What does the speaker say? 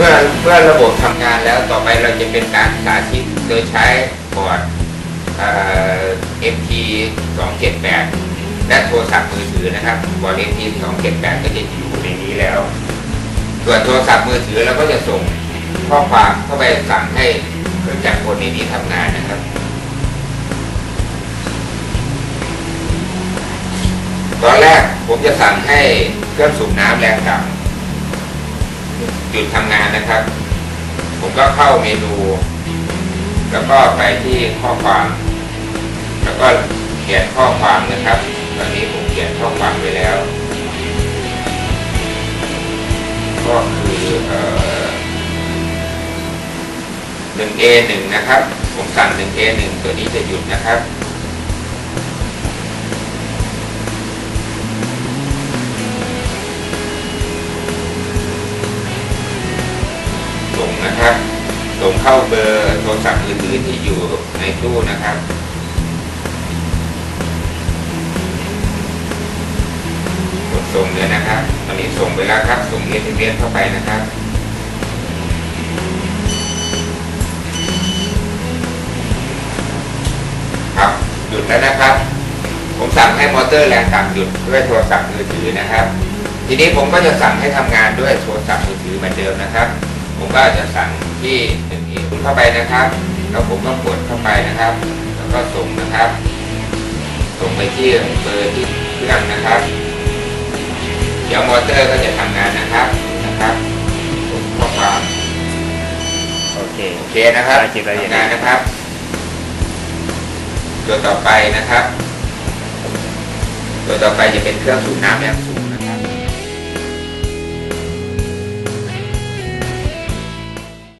มื่อเมื่อระบบทำงานแล้วต่อไปเราจะเป็นการสาธิตโดยใช้บอร์ดเอ่อ MT 278และโทรศัพท์มือถือนะครับบอร์ด MT 278ก็จะอยู่ในนี้แล้วส่วนโทรศัพท์มือถือเราก็จะส่งข้อความเข้าไปสั่งให้เครื่องจักรกลในนี้ทำงานนะครับตอนแรกผมจะสั่งให้เครื่องสูบน้ำแรงต่ำ หยุดทำงานนะครับ ผมก็เข้าเมนู แล้วก็ไปที่ข้อความ แล้วก็เขียนข้อความนะครับ ตอนนี้ผมเขียนข้อความไปแล้ว ก็คือเอ่อ 1A 1 นะครับ ผมสั่ง 1A 1 ตัวนี้จะหยุดนะครับ ส่งนะครับ ส่งเข้าเบอร์โทรศัพท์มือถือที่อยู่ในตู้นะครับกดส่งเลยนะครับ ตอนนี้ส่งไปแล้วครับ ส่ง SMS เข้าไปนะครับครับหยุดแล้วนะครับ ผมสั่งให้มอเตอร์แรงต่ำหยุดด้วยโทรศัพท์มือถือนะครับ ทีนี้ผมก็จะสั่งให้ทำงานด้วยโทรศัพท์มือถือเหมือนเดิมนะครับ ผมก็จะสั่งที่หนึ่งอีกเข้าไปนะครับ แล้วผมก็กดเข้าไปนะครับ แล้วก็ส่งนะครับ ส่งไปที่เบอร์ที่เครื่องนะครับ เดี๋ยวมอเตอร์ก็จะทำงานนะครับนะครับส่งข้อความโอเคโอเคนะครับได้เก็บรายละเอียดทำงานนะครับตัวต่อไปนะครับ ตัวต่อไปจะเป็นเครื่องสูบน้ำแรงสูง